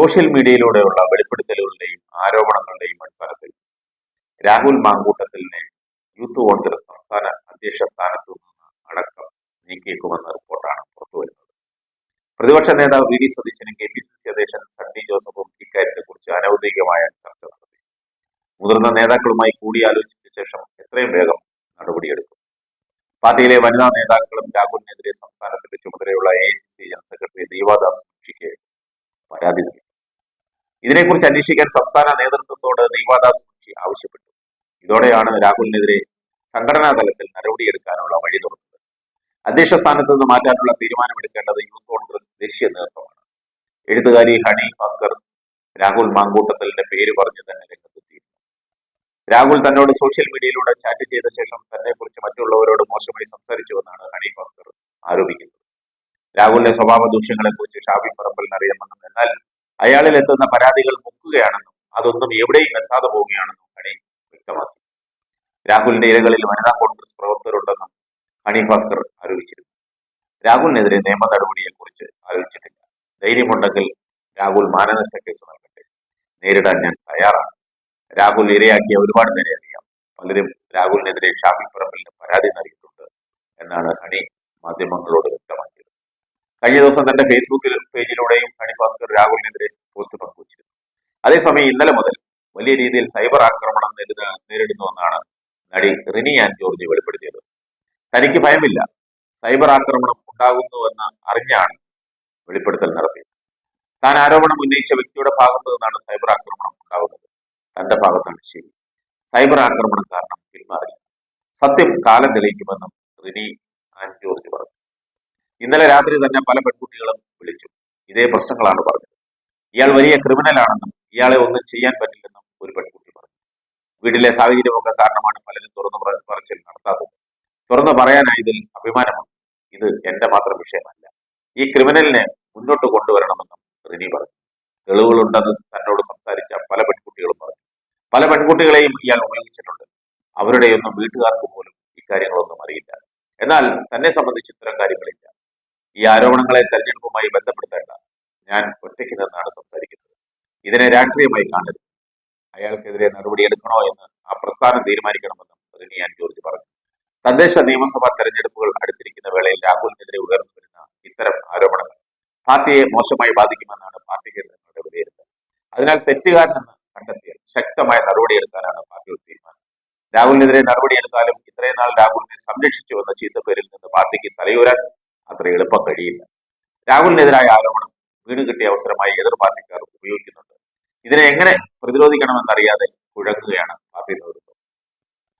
Social മീഡിയയിലൂടെയുള്ള വെളിപ്പെടുത്തലുകളുടെയും ആരോപണങ്ങളുടെയും അടിസ്ഥാനത്തിൽ Rahul മാങ്കൂട്ടത്തിലിനെ youth Congress സംസ്ഥാന അധ്യക്ഷ സ്ഥാനത്തു നിന്ന് അടക്കം നീക്കിയേക്കുമെന്ന റിപ്പോർട്ടാണ് പുറത്തുവരുന്നത് പ്രതിപക്ഷ നേതാവ് വി. ഡി സതീശനും കെ. പി. സി. സി. അധ്യക്ഷൻ സണ്ണി ജോസഫും ഇക്കാര്യത്തെക്കുറിച്ച് അനൌദ്യോഗികമായ ചർച്ച നടത്തി. മുതിർന്ന നേതാക്കളുമായി കൂടിയാലോചിച്ച ശേഷം എത്രയും വേഗം നടപടിയെടുക്കും. പാർട്ടിയിലെ വനിതാ നേതാക്കളും രാഹുലിനെതിരെ സംസ്ഥാനത്തിന്റെ ചുമതലയുള്ള A I C C general secretary Deepadas മുൻഷിക്ക് പരാതി നൽകി. ഇതിനെക്കുറിച്ച് അന്വേഷിക്കാൻ സംസ്ഥാന നേതൃത്വത്തോട് ദീപാദാസ് മുൻഷി ആവശ്യപ്പെട്ടു. ഇതോടെയാണ് രാഹുലിനെതിരെ സംഘടനാ തലത്തിൽ നടപടിയെടുക്കാനുള്ള വഴി തുറന്നത്. അധ്യക്ഷ സ്ഥാനത്ത് നിന്ന് മാറ്റാനുള്ള തീരുമാനമെടുക്കേണ്ടത് യൂത്ത് കോൺഗ്രസ് ദേശീയ നേതൃത്വമാണ്. എഴുത്തുകാരി ഹണി ഭാസ്കർ രാഹുൽ മാങ്കൂട്ടത്തലിന്റെ പേര് പറഞ്ഞ് തന്നെ രംഗത്തെത്തിയിരുന്നു. രാഹുൽ തന്നോട് സോഷ്യൽ മീഡിയയിലൂടെ ചാറ്റ് ചെയ്ത ശേഷം തന്നെ കുറിച്ച് മറ്റുള്ളവരോട് മോശമായി സംസാരിച്ചുവെന്നാണ് ഹണി ഭാസ്കർ ആരോപിക്കുന്നത്. രാഹുലിന്റെ സ്വഭാവ ദൂഷ്യങ്ങളെ കുറിച്ച് ഷാഫി പറമ്പലിന് അറിയാമെന്നും എന്നാൽ അയാളിൽ എത്തുന്ന പരാതികൾ മുക്കുകയാണെന്നും അതൊന്നും എവിടെയും എത്താതെ പോവുകയാണെന്നും ഹണി വ്യക്തമാക്കി. രാഹുലിന്റെ ഇരകളിൽ വനിതാ കോൺഗ്രസ് പ്രവർത്തകരുണ്ടെന്നും ഹണി ഭാസ്കർ ആരോപിച്ചിരുന്നു. രാഹുലിനെതിരെ നിയമ നടപടിയെക്കുറിച്ച് ആലോചിച്ചിട്ടില്ല. ധൈര്യമുണ്ടെങ്കിൽ രാഹുൽ മാനനഷ്ട കേസ് നൽകട്ടെ. നേരിടാൻ ഞാൻ തയ്യാറാണ്. രാഹുൽ ഇരയാക്കിയ ഒരുപാട് പേരെ അറിയാം. പലരും രാഹുലിനെതിരെ ഷാഫി പറമ്പലിന് പരാതി നൽകിയിട്ടുണ്ട് എന്നാണ് ഹണി മാധ്യമങ്ങളോട് കഴിഞ്ഞ ദിവസം തന്റെ ഫേസ്ബുക്ക് പേജിലൂടെയും ഹണി ഭാസ്കർ രാഹുലിനെതിരെ പോസ്റ്റ് പങ്കുവച്ചിരുന്നു. അതേസമയം ഇന്നലെ മുതൽ വലിയ രീതിയിൽ സൈബർ ആക്രമണം നേരിട നേരിടുന്നുവെന്നാണ് നടി റിനി ആൻ ജോർജ് വെളിപ്പെടുത്തിയത്. തനിക്ക് ഭയമില്ല. സൈബർ ആക്രമണം ഉണ്ടാകുന്നുവെന്ന് അറിഞ്ഞാണ് വെളിപ്പെടുത്തൽ നടത്തിയത്. താൻ ആരോപണം ഉന്നയിച്ച വ്യക്തിയുടെ ഭാഗത്ത് നിന്നാണ് സൈബർ ആക്രമണം ഉണ്ടാകുന്നത്. തന്റെ ഭാഗത്താണ് ശരി. സൈബർ ആക്രമണം കാരണം പിന്മാറില്ല സത്യം കാലം തെളിയിക്കുമെന്നും റിനി ആൻ ജോർജ് പറഞ്ഞു. ഇന്നലെ രാത്രി തന്നെ പല പെൺകുട്ടികളും വിളിച്ചു. ഇതേ പ്രശ്നങ്ങളാണ് പറഞ്ഞത്. ഇയാൾ വലിയ ക്രിമിനലാണെന്നും ഇയാളെ ഒന്നും ചെയ്യാൻ പറ്റില്ലെന്നും ഒരു പെൺകുട്ടി പറഞ്ഞു. വീട്ടിലെ സാഹചര്യമൊക്കെ കാരണമാണ് പലരും തുറന്നു പറ- പറച്ചിൽ നടത്താത്തത്. തുറന്നു പറയാനായതിൽ അഭിമാനമുണ്ട്. ഇത് എന്റെ മാത്രം വിഷയമല്ല. ഈ ക്രിമിനലിനെ മുന്നോട്ട് കൊണ്ടുവരണമെന്നും റിനി പറഞ്ഞു. തെളിവുകളുണ്ടെന്ന് തന്നോട് സംസാരിച്ച പല പെൺകുട്ടികളും പറഞ്ഞു. പല പെൺകുട്ടികളെയും ഇയാൾ ഉപയോഗിച്ചിട്ടുണ്ട്. അവരുടെയൊന്നും വീട്ടുകാർക്ക് പോലും ഇക്കാര്യങ്ങളൊന്നും അറിയില്ല. എന്നാൽ തന്നെ സംബന്ധിച്ച് ഇത്തരം കാര്യങ്ങളില്ല. ഈ ആരോപണങ്ങളെ തെരഞ്ഞെടുപ്പുമായി ബന്ധപ്പെടുത്തേണ്ട. ഞാൻ ഒറ്റയ്ക്ക് നിന്നാണ് സംസാരിക്കുന്നത്. ഇതിനെ രാഷ്ട്രീയമായി കാണരുത്. അയാൾക്കെതിരെ നടപടിയെടുക്കണോ എന്ന് ആ പ്രസ്ഥാനം തീരുമാനിക്കണമെന്നും റിനിയാൻ ജോർജ് പറഞ്ഞു. തദ്ദേശ നിയമസഭാ തെരഞ്ഞെടുപ്പുകൾ അടുത്തിരിക്കുന്ന വേളയിൽ രാഹുലിനെതിരെ ഉയർന്നു വരുന്ന ഇത്തരം ആരോപണങ്ങൾ പാർട്ടിയെ മോശമായി ബാധിക്കുമെന്നാണ് പാർട്ടി കേന്ദ്രങ്ങളുടെ വിലയിരുത്തൽ. അതിനാൽ തെറ്റുകാരനെന്ന് കണ്ടെത്തിയാൽ ശക്തമായ നടപടിയെടുക്കാനാണ് പാർട്ടിയുടെ തീരുമാനം. രാഹുലിനെതിരെ നടപടിയെടുത്താലും ഇത്രയും നാൾ രാഹുലിനെ സംരക്ഷിച്ചുവെന്ന ചീത്തപ്പേരിൽ നിന്ന് പാർട്ടിക്ക് തലയുരാൻ അത്ര എളുപ്പം കഴിയില്ല. രാഹുലിനെതിരായ ആരോപണം വീണ് കിട്ടിയ അവസരമായി എതിർ പാർട്ടിക്കാർ ഉപയോഗിക്കുന്നുണ്ട്. ഇതിനെ എങ്ങനെ പ്രതിരോധിക്കണമെന്നറിയാതെ കുഴങ്ങുകയാണ്